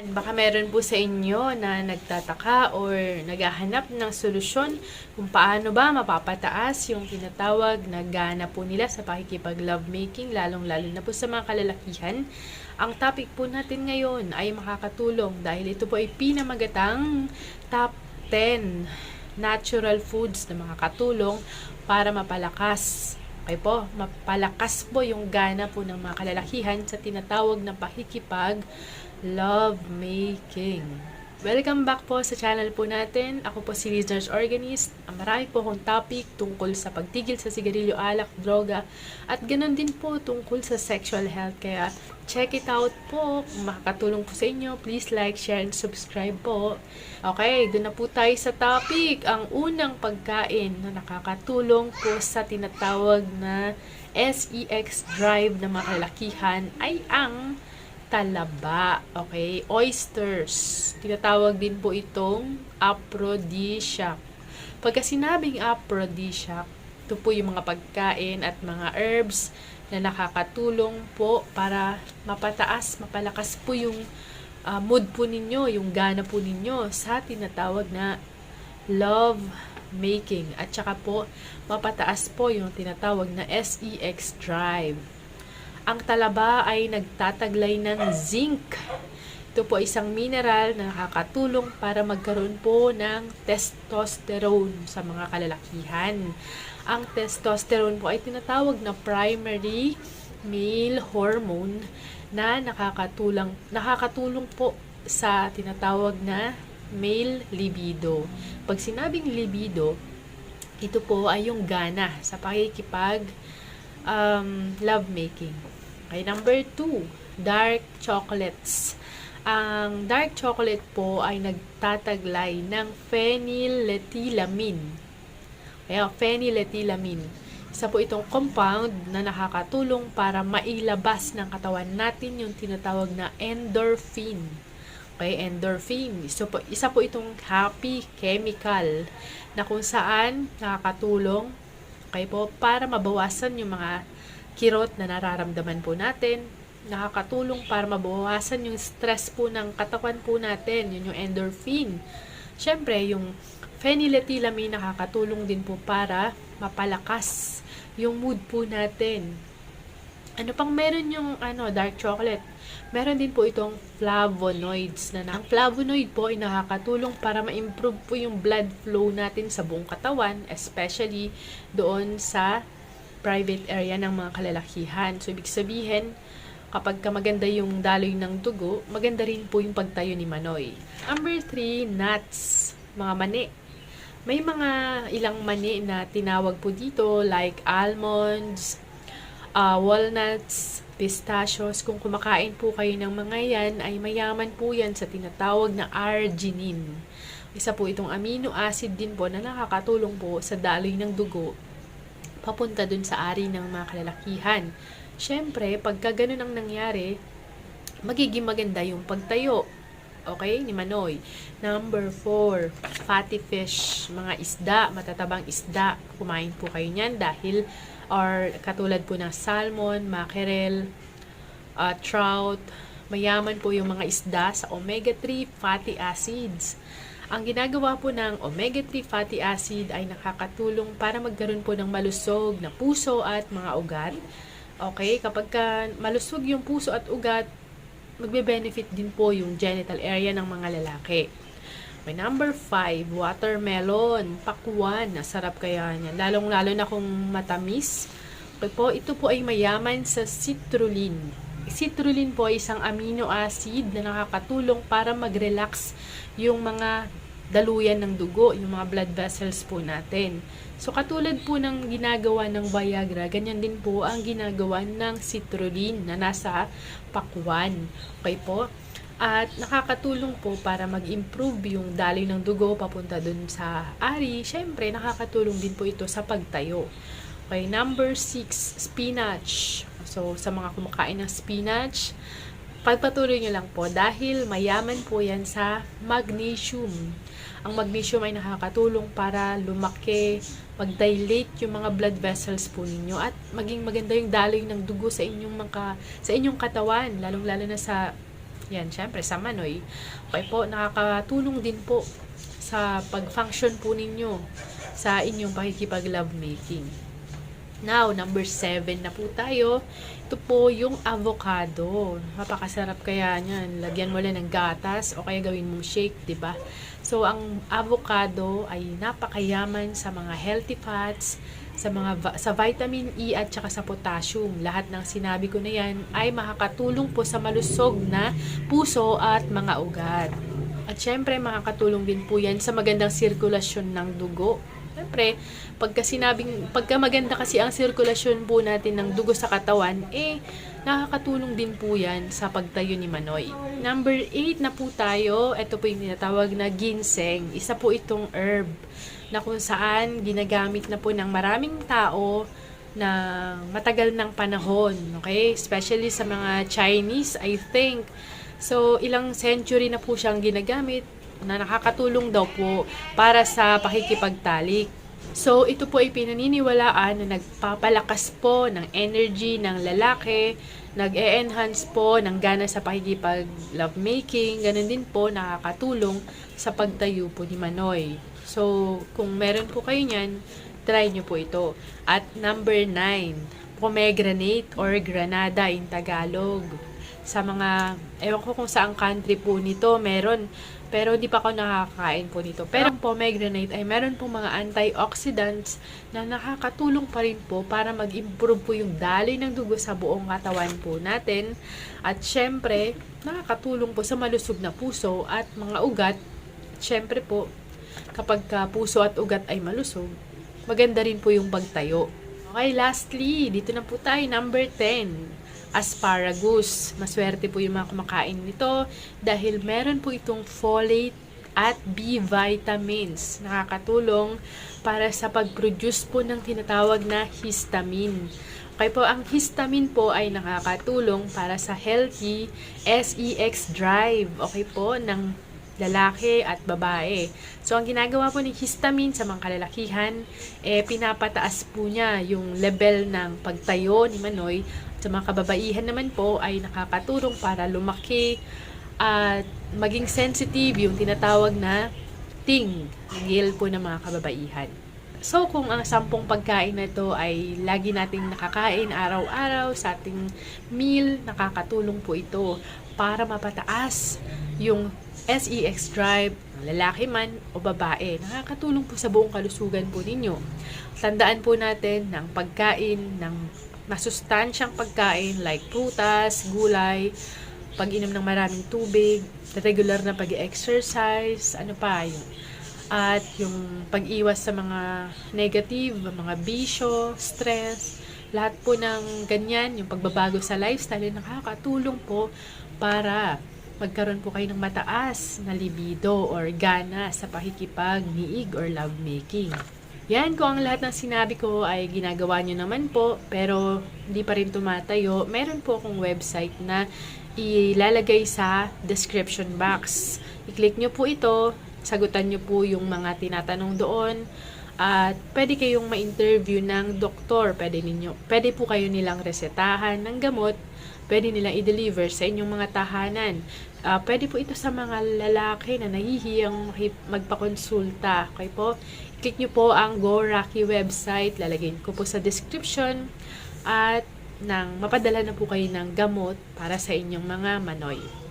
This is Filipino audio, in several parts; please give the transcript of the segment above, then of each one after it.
Baka meron po sa inyo na nagtataka or naghahanap ng solusyon kung paano ba mapapataas yung tinatawag na gana po nila sa pakikipag-lovemaking, lalong-lalo na po sa mga kalalakihan. Ang topic po natin ngayon ay makakatulong dahil ito po ay pinamagatang top 10 natural foods na makakatulong para mapalakas Okay po, mapalakas po yung gana po ng mga kalalakihan sa tinatawag na pakikipag love making. Welcome back po sa channel po natin. Ako po si Listeners Organist. Ang Marami po akong topic tungkol sa pagtigil sa sigarilyo, alak, droga, at ganun din po tungkol sa sexual health. Kaya check it out po. Kung makakatulong po sa inyo, please like, share, and subscribe po. Okay, doon na po tayo sa topic. Ang unang pagkain na nakakatulong po sa tinatawag na SEX drive ng mga kalakihan ay ang talaba, okay? Oysters. Tinatawag din po itong aphrodisiac. Pagka sinabing aphrodisiac, ito po yung mga pagkain at mga herbs na nakakatulong po para mapataas, mapalakas po yung uh, mood po ninyo, yung gana po ninyo sa tinatawag na love making. At saka po, mapataas po yung tinatawag na SEX drive. Ang talaba ay nagtataglay ng zinc. Ito po isang mineral na nakakatulong para magkaroon po ng testosterone sa mga kalalakihan. Ang testosterone po ay tinatawag na primary male hormone na nakakatulong nakakatulong po sa tinatawag na male libido. Pag sinabing libido, ito po ay yung gana sa pakikipag um, lovemaking. Okay, number two, dark chocolates. Ang dark chocolate po ay nagtataglay ng phenylethylamine. Kaya, phenylethylamine. Isa po itong compound na nakakatulong para mailabas ng katawan natin yung tinatawag na endorphin. Okay, endorphin. So, po, isa po itong happy chemical na kung saan nakakatulong okay po, para mabawasan yung mga kirot na nararamdaman po natin. Nakakatulong para mabawasan yung stress po ng katawan po natin, yun yung endorphin. Siyempre, yung phenylethylamine nakakatulong din po para mapalakas yung mood po natin. Ano pang meron yung ano, dark chocolate? Meron din po itong flavonoids na, na ang flavonoid po ay nakakatulong para ma-improve po yung blood flow natin sa buong katawan, especially doon sa private area ng mga kalalakihan. So, ibig sabihin, kapag ka maganda yung daloy ng dugo, maganda rin po yung pagtayo ni Manoy. Number 3, nuts. Mga mani. May mga ilang mani na tinawag po dito like almonds, uh, walnuts, pistachios. Kung kumakain po kayo ng mga yan, ay mayaman po yan sa tinatawag na arginine. Isa po itong amino acid din po na nakakatulong po sa daloy ng dugo papunta dun sa ari ng mga kalalakihan. Siyempre, pagka ganun ang nangyari, magiging maganda yung pagtayo. Okay? Ni Manoy. Number 4, fatty fish. Mga isda, matatabang isda. Kumain po kayo niyan dahil or katulad po ng salmon, mackerel, uh, trout. Mayaman po yung mga isda sa omega-3 fatty acids. Ang ginagawa po ng omega-3 fatty acid ay nakakatulong para magkaroon po ng malusog na puso at mga ugat. Okay, kapag ka malusog yung puso at ugat, magbe-benefit din po yung genital area ng mga lalaki. May number 5, watermelon, pakwan. Nasarap kaya niyan. Lalong-lalo na kung matamis. Okay po, ito po ay mayaman sa citrulline. Citrulline po ay isang amino acid na nakakatulong para mag-relax yung mga daluyan ng dugo, yung mga blood vessels po natin. So, katulad po ng ginagawa ng Viagra, ganyan din po ang ginagawa ng citrulline na nasa pakwan. Okay po? At nakakatulong po para mag-improve yung daloy ng dugo papunta dun sa ari. Siyempre, nakakatulong din po ito sa pagtayo. Okay, number 6, spinach. So, sa mga kumakain ng spinach, pagpatuloy nyo lang po dahil mayaman po yan sa magnesium. Ang magnesium ay nakakatulong para lumaki, mag-dilate yung mga blood vessels po ninyo at maging maganda yung daloy ng dugo sa inyong mga sa inyong katawan, lalong-lalo na sa Yan, syempre sa Manoy. Okay po, nakakatulong din po sa pag-function po ninyo sa inyong pakikipag-love making. Now, number 7 na po tayo. Ito po yung avocado. Napakasarap kaya niyan. Lagyan mo lang ng gatas o kaya gawin mong shake, 'di ba? So, ang avocado ay napakayaman sa mga healthy fats, sa mga sa vitamin E at saka sa potassium. Lahat ng sinabi ko na 'yan ay makakatulong po sa malusog na puso at mga ugat. At syempre, makakatulong din po 'yan sa magandang sirkulasyon ng dugo. Siyempre, pagka sinabing, pagka maganda kasi ang sirkulasyon po natin ng dugo sa katawan, eh, nakakatulong din po yan sa pagtayo ni Manoy. Number 8 na po tayo, ito po yung tinatawag na ginseng. Isa po itong herb na kung saan ginagamit na po ng maraming tao na matagal ng panahon, okay? Especially sa mga Chinese, I think. So, ilang century na po siyang ginagamit na nakakatulong daw po para sa pakikipagtalik. So, ito po ay pinaniniwalaan na nagpapalakas po ng energy ng lalaki, nag-e-enhance po ng gana sa pakikipag lovemaking, ganun din po nakakatulong sa pagtayo po ni Manoy. So, kung meron po kayo niyan, try nyo po ito. At number 9, pomegranate or granada in Tagalog. Sa mga, ewan ko kung saang country po nito, meron. Pero di pa ako nakakain po nito. Pero ang pomegranate ay meron pong mga antioxidants na nakakatulong pa rin po para mag-improve po yung daloy ng dugo sa buong katawan po natin. At syempre, nakakatulong po sa malusog na puso at mga ugat. Syempre po, kapag ka puso at ugat ay malusog, maganda rin po yung pagtayo. Okay, lastly, dito na po tayo, number 10 asparagus. Maswerte po yung mga kumakain nito dahil meron po itong folate at B vitamins. Nakakatulong para sa pag-produce po ng tinatawag na histamine. Okay po, ang histamine po ay nakakatulong para sa healthy SEX drive. Okay po, ng lalaki at babae. So, ang ginagawa po ng histamine sa mga kalalakihan, eh, pinapataas po niya yung level ng pagtayo ni Manoy. Sa mga kababaihan naman po ay nakakatulong para lumaki at maging sensitive yung tinatawag na ting, gil po ng mga kababaihan. So, kung ang sampung pagkain na ito ay lagi nating nakakain araw-araw sa ating meal, nakakatulong po ito para mapataas yung SEX drive, lalaki man o babae. Nakakatulong po sa buong kalusugan po ninyo. Tandaan po natin ng pagkain, ng masustansyang pagkain like prutas, gulay, pag-inom ng maraming tubig, regular na pag-exercise, ano pa yung at yung pag-iwas sa mga negative, mga bisyo, stress, lahat po ng ganyan, yung pagbabago sa lifestyle, ay nakakatulong po para magkaroon po kayo ng mataas na libido or gana sa pakikipag-niig or lovemaking. Yan, kung ang lahat ng sinabi ko ay ginagawa nyo naman po, pero hindi pa rin tumatayo, meron po akong website na ilalagay sa description box. I-click nyo po ito, sagutan nyo po yung mga tinatanong doon, at pwede kayong ma-interview ng doktor. Pwede, ninyo, pwede po kayo nilang resetahan ng gamot, pwede nilang i-deliver sa inyong mga tahanan. Uh, pwede po ito sa mga lalaki na nahihiyang magpakonsulta. Okay po? Click nyo po ang Go Rocky website. Lalagyan ko po sa description. At nang mapadala na po kayo ng gamot para sa inyong mga manoy.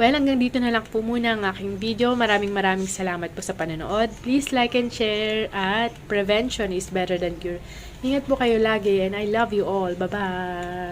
Well, hanggang dito na lang po muna ang aking video. Maraming maraming salamat po sa panonood. Please like and share at prevention is better than cure. Ingat po kayo lagi and I love you all. Bye-bye!